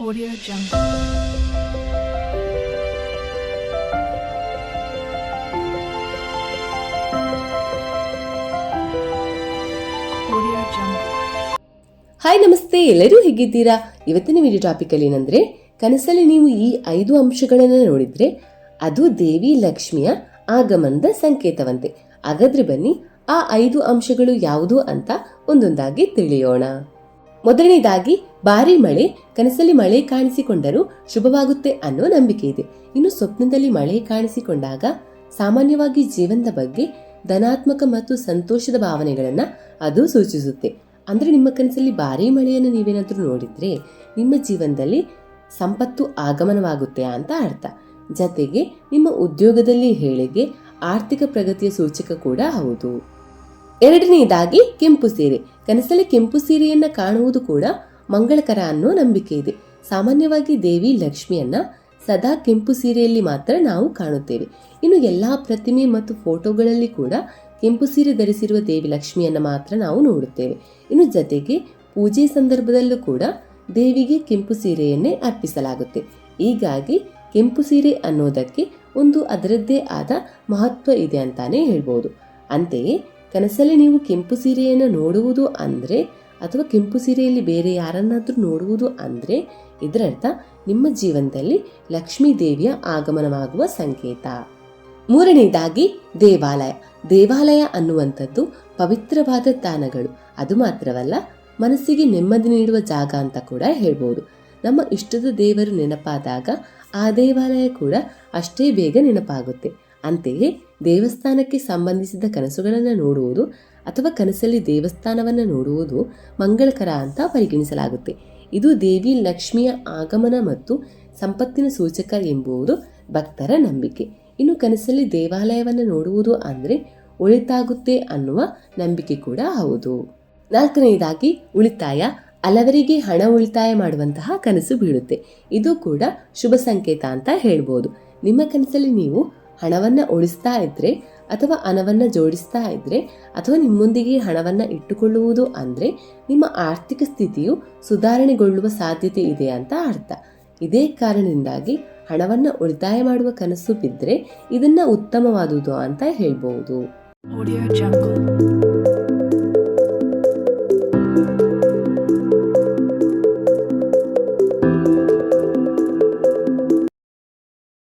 Audio Jungle. Hi ನಮಸ್ತೆ ಎಲ್ಲರೂ ಹೇಗಿದ್ದೀರಾ? ಇವತ್ತಿನ ವಿಡಿಯೋ ಟಾಪಿಕ್ ಅಲ್ಲಿ ಏನಂದ್ರೆ, ಕನಸಲ್ಲಿ ನೀವು ಈ ಐದು ಅಂಶಗಳನ್ನು ನೋಡಿದ್ರೆ, ಅದು ದೇವಿ ಲಕ್ಷ್ಮಿಯ ಆಗಮನದ ಸಂಕೇತವಂತೆ. ಹಾಗಾದ್ರೆ ಬನ್ನಿ, ಆ ಐದು ಅಂಶಗಳು ಯಾವುದು ಅಂತ ಒಂದೊಂದಾಗಿ ತಿಳಿಯೋಣ. ಮೊದಲನೇದಾಗಿ ಭಾರಿ ಮಳೆ, ಕನಸಲ್ಲಿ ಮಳೆ ಕಾಣಿಸಿಕೊಂಡರೂ ಶುಭವಾಗುತ್ತೆ ಅನ್ನೋ ನಂಬಿಕೆ ಇದೆ. ಇನ್ನು ಸ್ವಪ್ನದಲ್ಲಿ ಮಳೆ ಕಾಣಿಸಿಕೊಂಡಾಗ ಸಾಮಾನ್ಯವಾಗಿ ಜೀವನದ ಬಗ್ಗೆ ಧನಾತ್ಮಕ ಮತ್ತು ಸಂತೋಷದ ಭಾವನೆಗಳನ್ನು ಅದು ಸೂಚಿಸುತ್ತೆ. ಅಂದ್ರೆ ನಿಮ್ಮ ಕನಸಲ್ಲಿ ಭಾರಿ ಮಳೆಯನ್ನು ನೀವೇನಾದರೂ ನೋಡಿದ್ರೆ ನಿಮ್ಮ ಜೀವನದಲ್ಲಿ ಸಂಪತ್ತು ಆಗಮನವಾಗುತ್ತೆ ಅಂತ ಅರ್ಥ. ಜತೆಗೆ ನಿಮ್ಮ ಉದ್ಯೋಗದಲ್ಲಿ ಹೇಳಿಗೆ ಆರ್ಥಿಕ ಪ್ರಗತಿಯ ಸೂಚಕ ಕೂಡ ಹೌದು. ಎರಡನೆಯದಾಗಿ ಕೆಂಪು ಸೀರೆ. ಕನಸಲ್ಲಿ ಕೆಂಪು ಸೀರೆಯನ್ನು ಕಾಣುವುದು ಕೂಡ ಮಂಗಳಕರ ಅನ್ನೋ ನಂಬಿಕೆ ಇದೆ. ಸಾಮಾನ್ಯವಾಗಿ ದೇವಿ ಲಕ್ಷ್ಮಿಯನ್ನ ಸದಾ ಕೆಂಪು ಸೀರೆಯಲ್ಲಿ ಮಾತ್ರ ನಾವು ಕಾಣುತ್ತೇವೆ. ಇನ್ನು ಎಲ್ಲಾ ಪ್ರತಿಮೆ ಮತ್ತು ಫೋಟೋಗಳಲ್ಲಿ ಕೂಡ ಕೆಂಪು ಸೀರೆ ಧರಿಸಿರುವ ದೇವಿ ಲಕ್ಷ್ಮಿಯನ್ನ ಮಾತ್ರ ನಾವು ನೋಡುತ್ತೇವೆ. ಇನ್ನು ಜತೆಗೆ ಪೂಜೆ ಸಂದರ್ಭದಲ್ಲೂ ಕೂಡ ದೇವಿಗೆ ಕೆಂಪು ಸೀರೆಯನ್ನೇ ಅರ್ಪಿಸಲಾಗುತ್ತೆ. ಹೀಗಾಗಿ ಕೆಂಪು ಸೀರೆ ಅನ್ನೋದಕ್ಕೆ ಒಂದು ಅದರದ್ದೇ ಆದ ಮಹತ್ವ ಇದೆ ಅಂತಾನೆ ಹೇಳ್ಬೋದು. ಅಂತೆಯೇ ಕನಸಲ್ಲಿ ನೀವು ಕೆಂಪು ಸೀರೆಯನ್ನು ನೋಡುವುದು ಅಂದರೆ ಅಥವಾ ಕೆಂಪು ಸೀರೆಯಲ್ಲಿ ಬೇರೆ ಯಾರನ್ನಾದರೂ ನೋಡುವುದು ಅಂದರೆ ಇದರರ್ಥ ನಿಮ್ಮ ಜೀವನದಲ್ಲಿ ಲಕ್ಷ್ಮೀ ದೇವಿಯ ಆಗಮನವಾಗುವ ಸಂಕೇತ. ಮೂರನೇದಾಗಿ ದೇವಾಲಯ. ದೇವಾಲಯ ಅನ್ನುವಂಥದ್ದು ಪವಿತ್ರವಾದ ತಾಣಗಳು. ಅದು ಮಾತ್ರವಲ್ಲ, ಮನಸ್ಸಿಗೆ ನೆಮ್ಮದಿ ನೀಡುವ ಜಾಗ ಅಂತ ಕೂಡ ಹೇಳ್ಬೋದು. ನಮ್ಮ ಇಷ್ಟದ ದೇವರು ನೆನಪಾದಾಗ ಆ ದೇವಾಲಯ ಕೂಡ ಅಷ್ಟೇ ಬೇಗ ನೆನಪಾಗುತ್ತೆ. ಅಂತೆಯೇ ದೇವಸ್ಥಾನಕ್ಕೆ ಸಂಬಂಧಿಸಿದ ಕನಸುಗಳನ್ನು ನೋಡುವುದು ಅಥವಾ ಕನಸಲ್ಲಿ ದೇವಸ್ಥಾನವನ್ನು ನೋಡುವುದು ಮಂಗಳಕರ ಅಂತ ಪರಿಗಣಿಸಲಾಗುತ್ತೆ. ಇದು ದೇವಿ ಲಕ್ಷ್ಮಿಯ ಆಗಮನ ಮತ್ತು ಸಂಪತ್ತಿನ ಸೂಚಕ ಎಂಬುದು ಭಕ್ತರ ನಂಬಿಕೆ. ಇನ್ನು ಕನಸಲ್ಲಿ ದೇವಾಲಯವನ್ನು ನೋಡುವುದು ಅಂದರೆ ಒಳಿತಾಗುತ್ತೆ ಅನ್ನುವ ನಂಬಿಕೆ ಕೂಡ ಹೌದು. ನಾಲ್ಕನೆಯದಾಗಿ ಉಳಿತಾಯ, ಹಲವರಿಗೆ ಹಣ ಉಳಿತಾಯ ಮಾಡುವಂತಹ ಕನಸು ಬೀಳುತ್ತೆ. ಇದು ಕೂಡ ಶುಭ ಸಂಕೇತ ಅಂತ ಹೇಳ್ಬೋದು. ನಿಮ್ಮ ಕನಸಲ್ಲಿ ನೀವು ಹಣವನ್ನ ಉಳಿಸ್ತಾ ಇದ್ರೆ ಅಥವಾ ಹಣವನ್ನ ಜೋಡಿಸ್ತಾ ಇದ್ರೆ ಅಥವಾ ನಿಮ್ಮೊಂದಿಗೆ ಹಣವನ್ನ ಇಟ್ಟುಕೊಳ್ಳುವುದು ಅಂದ್ರೆ ನಿಮ್ಮ ಆರ್ಥಿಕ ಸ್ಥಿತಿಯು ಸುಧಾರಣೆಗೊಳ್ಳುವ ಸಾಧ್ಯತೆ ಇದೆ ಅಂತ ಅರ್ಥ ಇದೇ ಕಾರಣದಿಂದಾಗಿ ಹಣವನ್ನ ಉಳಿತಾಯ ಮಾಡುವ ಕನಸು ಬಿದ್ದರೆ ಇದನ್ನ ಉತ್ತಮವಾದುದು ಅಂತ Jungle.